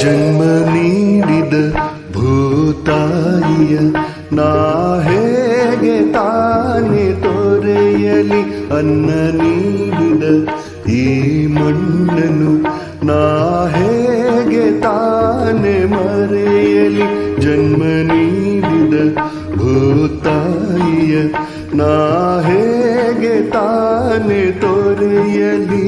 ಜನ್ಮ ನೀಡಿದ ಭೂತಾಯಿಯ ನಾ ಹೇಗೆ ತಾನೆ ತೊರೆಯಲಿ ಅನ್ನ ನೀಡಿದ ಈ ಮಣ್ಣನು ನಾ ಹೇಗೆ ತಾನೆ ಮರೆಯಲಿ ಜನ್ಮ ನೀಡಿದ ಭೂತಾಯಿಯ? ನಾ ಹೇಗೆ ತಾನೆ ತೊರೆಯಲಿ?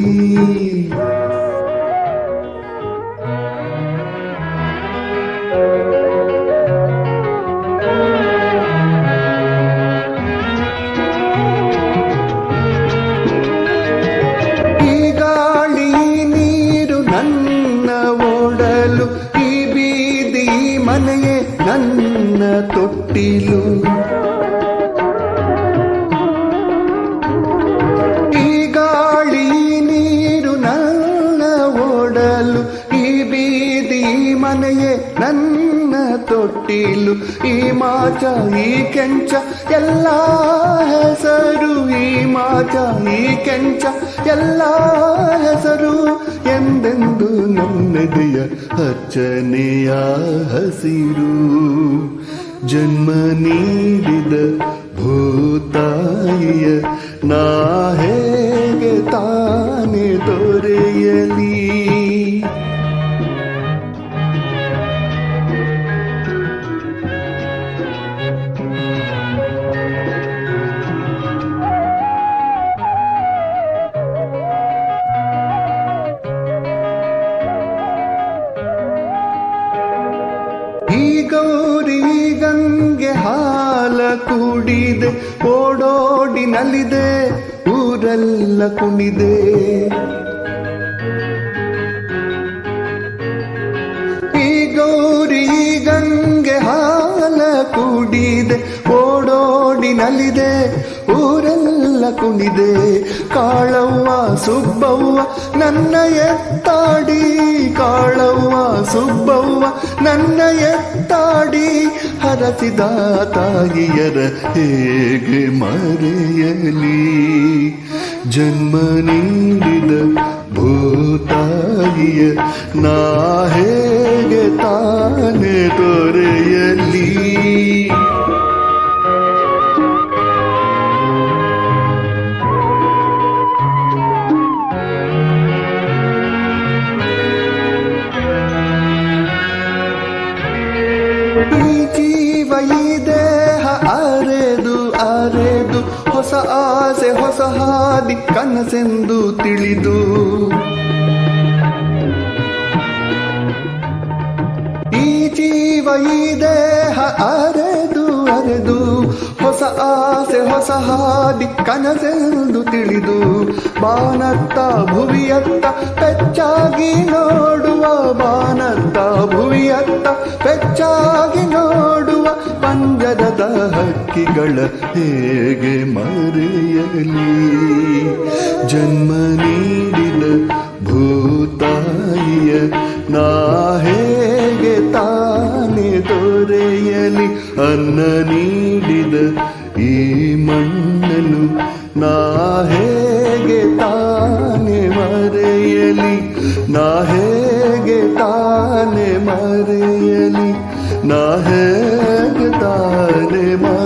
ಓಡಲು ಈ ಬೀದಿ ಮನೆಯೇ ನನ್ನ ತೊಟ್ಟಿಲು. ಈ ಗಾಳಿ ನೀರು ನನ್ನ ಓಡಲು ಈ ಬೀದಿ ಮನೆಯೇ ನನ್ನ ತೊಟ್ಟಿಲು. ಈ ಮಾಚ, ಈ ಕೆಂಚ, ಎಲ್ಲ ಹೆಸರು ಈ ಮಾಚ, ಈ ಕೆಂಚ, ಎಲ್ಲ ಹೆಸರು ಎಂದೆಂದು ನನ್ನೆದೆಯ ಅಚ್ಚನೆಯ ಹಸಿರು ಜನ್ಮ ನೀಡಿದ ಭೂತಾಯಿಯ ನಾ ಕುಡಿದೆ, ಓಡೋಡಿ ನಲಿದೆ, ಊರೆಲ್ಲ ಕುಣಿದೆ. ಈ ಗೌರಿ ಗಂಗೆ ಹಾಲ ಕೂಡಿದೆ, ಓಡೋಡಿ ನಲಿದೆ, ಊರೆಲ್ಲ ಕುಣಿದೆ. ಕಾಳವ್ವ, ಸುಬ್ಬವ್ವ ನನ್ನ ಎತ್ತಾಡಿ, ಕಾಳವ್ವ ಸುಬ್ಬವ್ವ ನನ್ನ ಎತ್ತಾಡಿ ಹರಸಿದ ತಾಯಿಯರ ಹೇಗೆ ಮರೆಯಲಿ? ಜನ್ಮ ನೀಡಿದ ಭೂತಾಯಿಯ ನಾ ಹೇಗೆ ಈ ದೇಹ ಅರೆದು ಅರೆದು, ಹೊಸ ಆಸೆ, ಹೊಸ ಹಾದಿ ಕನಸೆಂದು ತಿಳಿದು. ಈ ಜೀವ ಈ ದೇಹ ಅರೆದು ಅರೆದು, ಹೊಸ ಆಸೆ, ಹೊಸ ಹಾದಿ ಕನಸೆಂದು ತಿಳಿದು. ಬಾನತ್ತ, ಭುವಿಯತ್ತ ಪೆಚ್ಚಾಗಿ ನೋಡುವ ಬಾನತ್ತ ಭುವಿಯತ್ತ ಕ್ಷಣಗಳ ಹೇಗೆ ಮರೆಯಲಿ? ಜನ್ಮ ನೀಡಿದ ಭೂತಾಯಿಯ ನಾ ಹೇಗೆ ತಾನೆ ದೊರೆಯಲಿ? ಅನ್ನ ನೀಡಿದ ಈ ಮಣ್ಣನು ನಾ ಹೇಗೆ ತಾನೆ ಮರೆಯಲಿ? ನಾ ಹೇಗೆ ತಾನೆ ಮರೆಯಲಿ? ನಾ ಹೇಗೆ ತಾನೆ ಮರೆಯಲಿ